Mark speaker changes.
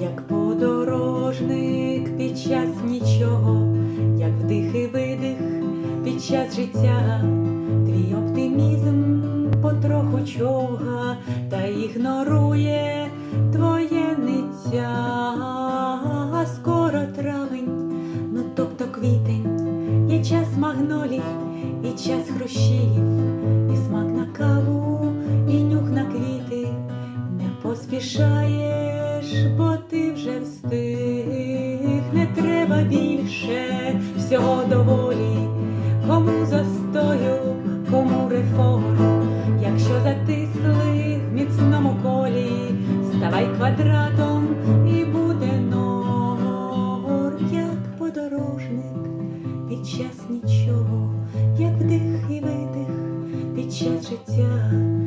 Speaker 1: Як подорожник під час нічого, як вдих і видих під час життя, твій оптимізм потроху чога та ігнорує твоє ниття. Скоро травень, ну тобто квітень, є час магнолій і час хрущів, поспішаєш, бо ти вже встиг, не треба більше всього доволі, кому застою, кому реформ, якщо затисли в міцному колі, ставай квадратом і буде норм, як подорожник під час нічого, як вдих і видих під час життя.